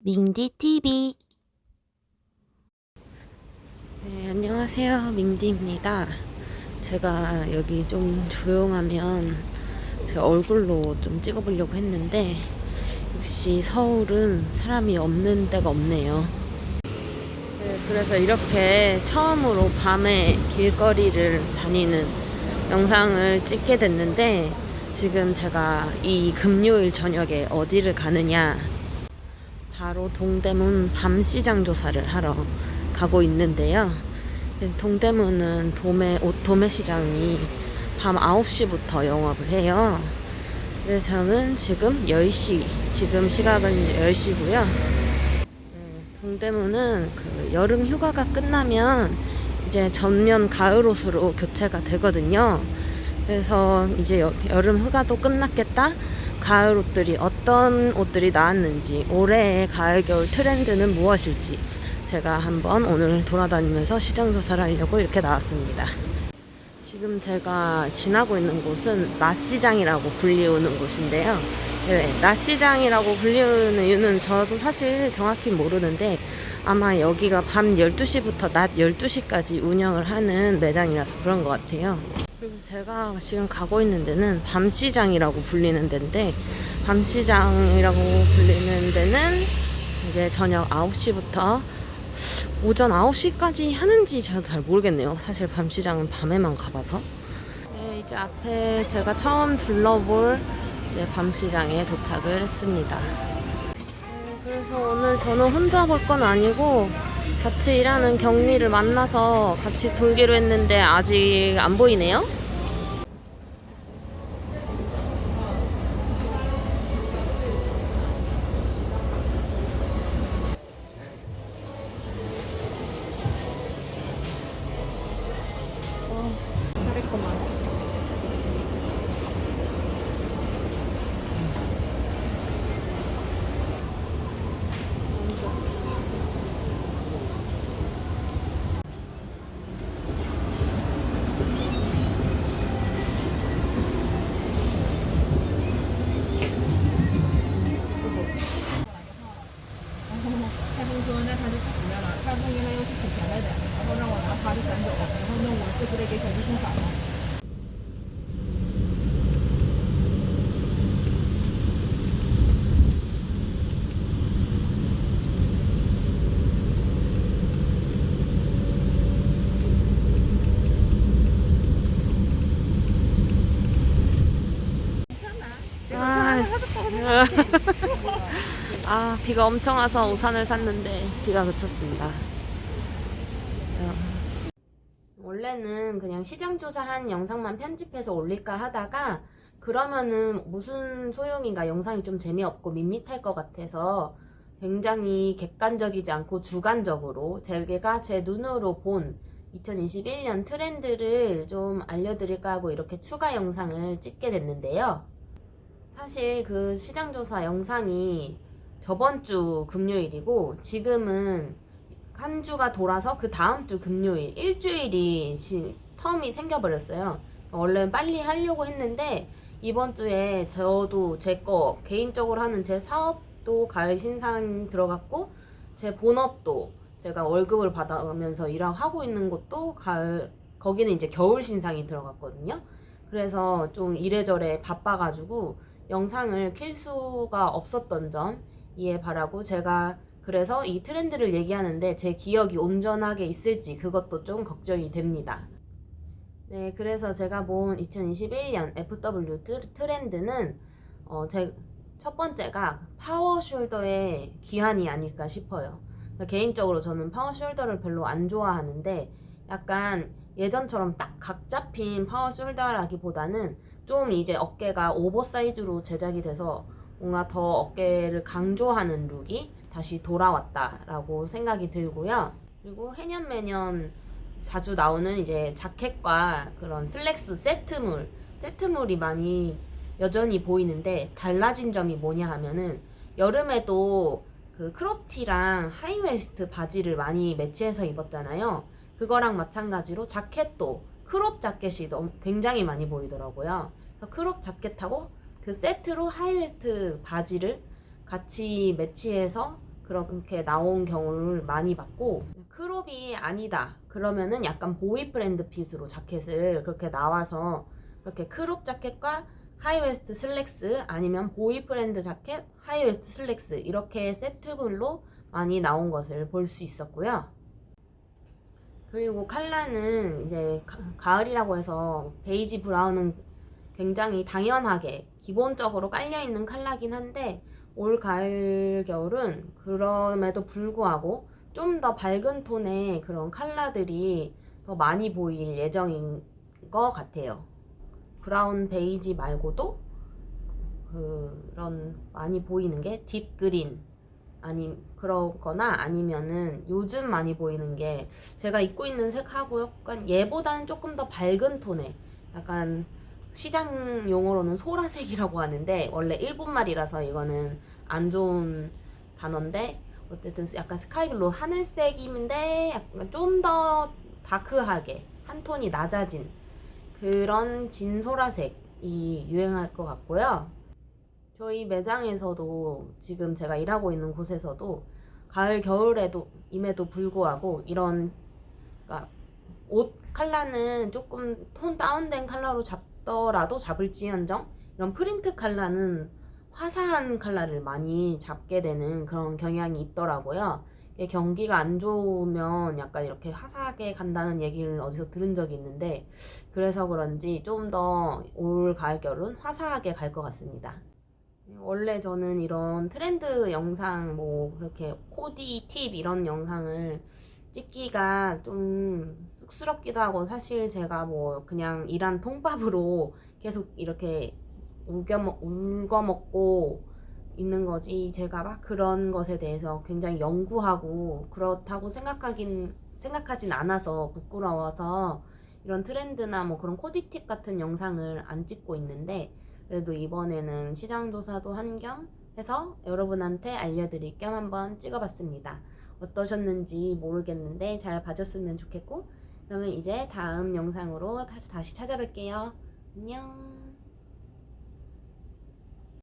민디 TV. 네, 안녕하세요. 민디입니다. 제가 여기 좀 조용하면 제 얼굴로 좀 찍어보려고 했는데 역시 서울은 사람이 없는 데가 없네요. 네, 그래서 이렇게 처음으로 밤에 길거리를 다니는 영상을 찍게 됐는데 지금 제가 이 금요일 저녁에 어디를 가느냐 바로 동대문 밤시장 조사를 하러 가고 있는데요. 네, 동대문은 도매, 옷 도매시장이 밤 9시부터 영업을 해요. 그래서 저는 지금 10시, 지금 시각은 10시고요. 동대문은 그 여름 휴가가 끝나면 이제 전면 가을 옷으로 교체가 되거든요. 그래서 이제 여, 여름 휴가도 끝났겠다. 가을 옷들이 어떤 옷들이 나왔는지 올해의 가을 겨울 트렌드는 무엇일지 제가 한번 오늘 돌아다니면서 시장 조사를 하려고 이렇게 나왔습니다. 지금 제가 지나고 있는 곳은 낮시장이라고 불리우는 곳인데요. 네, 낮시장이라고 불리우는 이유는 저도 사실 정확히 모르는데 아마 여기가 밤 12시부터 낮 12시까지 운영을 하는 매장이라서 그런 것 같아요. 그리고 제가 지금 가고 있는 데는 밤시장이라고 불리는 데인데 밤시장이라고 불리는 데는 이제 저녁 9시부터 오전 9시까지 하는지 제가 잘 모르겠네요. 사실 밤시장은 밤에만 가봐서. 네, 이제 앞에 제가 처음 둘러볼 이제 밤시장에 도착을 했습니다. 네, 그래서 오늘 저는 혼자 볼 건 아니고 같이 일하는 경리를 만나서 같이 돌기로 했는데 아직 안 보이네요. 어, 잘했구만. 原来要是出钱来的，然后让我拿他的赶走，然后那我这不得给小弟送返吗？ 아, 아, 비가 엄청 와서 우산을 샀는데 비가 그쳤습니다. 원래는 그냥 시장 조사한 영상만 편집해서 올릴까 하다가 그러면은 무슨 소용인가 영상이 좀 재미없고 밋밋할 것 같아서 굉장히 객관적이지 않고 주관적으로 제가 제 눈으로 본 2021년 트렌드를 좀 알려드릴까 하고 이렇게 추가 영상을 찍게 됐는데요. 사실 그 시장조사 영상이 저번 주 금요일이고 지금은 한 주가 돌아서 그 다음 주 금요일 일주일이 시- 텀이 생겨버렸어요. 원래 빨리 하려고 했는데 이번 주에 저도 제 거 개인적으로 하는 제 사업도 가을 신상 들어갔고 제 본업도 제가 월급을 받아가면서 일하고 하고 있는 것도 가을 거기는 이제 겨울 신상이 들어갔거든요. 그래서 좀 이래저래 바빠가지고 영상을 킬 수가 없었던 점 이해 바라고 제가 그래서 이 트렌드를 얘기하는데 제 기억이 온전하게 있을지 그것도 좀 걱정이 됩니다. 네, 그래서 제가 본 2021년 FW 트- 트렌드는 어, 제, 첫 번째가 파워 숄더의 귀환이 아닐까 싶어요. 개인적으로 저는 파워 숄더를 별로 안 좋아하는데 약간 예전처럼 딱 각 잡힌 파워 숄더라기보다는 좀 이제 어깨가 오버사이즈로 제작이 돼서 뭔가 더 어깨를 강조하는 룩이 다시 돌아왔다라고 생각이 들고요. 그리고 해년 매년 자주 나오는 이제 자켓과 그런 슬랙스 세트물, 세트물이 많이 여전히 보이는데 달라진 점이 뭐냐 하면은 여름에도 그 크롭티랑 하이웨스트 바지를 많이 매치해서 입었잖아요. 그거랑 마찬가지로 자켓도 크롭 자켓이 너무 굉장히 많이 보이더라고요. 크롭 자켓하고 그 세트로 하이웨스트 바지를 같이 매치해서 그렇게 나온 경우를 많이 봤고 크롭이 아니다 그러면은 약간 보이 브랜드 핏으로 자켓을 그렇게 나와서 그렇게 크롭 자켓과 하이웨스트 슬랙스 아니면 보이 브랜드 자켓 하이웨스트 슬랙스 이렇게 세트별로 많이 나온 것을 볼 수 있었고요. 그리고 컬러는 이제 가- 가을이라고 해서 베이지 브라운은 굉장히 당연하게 기본적으로 깔려 있는 컬러긴 한데 올 가을 겨울은 그럼에도 불구하고 좀 더 밝은 톤의 그런 컬러들이 더 많이 보일 예정인 것 같아요. 브라운 베이지 말고도 그런 많이 보이는 게 딥 그린 아니 그러거나 아니면은 요즘 많이 보이는 게 제가 입고 있는 색하고 약간 얘보다는 조금 더 밝은 톤의 약간 시장 용어로는 소라색이라고 하는데 원래 일본 말이라서 이거는 안 좋은 단어인데 어쨌든 약간 스카이블루 하늘색인데 약간 좀 더 다크하게 한 톤이 낮아진 그런 진소라색이 유행할 것 같고요. 저희 매장에서도 지금 제가 일하고 있는 곳에서도 가을 겨울에도 임에도 불구하고 이런 그러니까 옷 컬러는 조금 톤 다운된 컬러로 잡 더라도 잡을지언정 이런 프린트 컬러는 화사한 컬러를 많이 잡게 되는 그런 경향이 있더라고요. 경기가 안 좋으면 약간 이렇게 화사하게 간다는 얘기를 어디서 들은 적이 있는데 그래서 그런지 좀 더 올 가을 겨울은 화사하게 갈 것 같습니다. 원래 저는 이런 트렌드 영상 뭐 그렇게 코디 팁 이런 영상을 찍기가 좀 쑥스럽기도 하고 사실 제가 뭐 그냥 일한 통밥으로 계속 이렇게 우겨 먹고 있는 거지 제가 막 그런 것에 대해서 굉장히 연구하고 그렇다고 생각하긴 생각하진 않아서 부끄러워서 이런 트렌드나 뭐 그런 코디 팁 같은 영상을 안 찍고 있는데 그래도 이번에는 시장 조사도 한 겸 해서 여러분한테 알려드릴 겸 한번 찍어봤습니다. 어떠셨는지 모르겠는데 잘 봐줬으면 좋겠고 그러면 이제 다음 영상으로 다시 다시 찾아뵐게요. 안녕.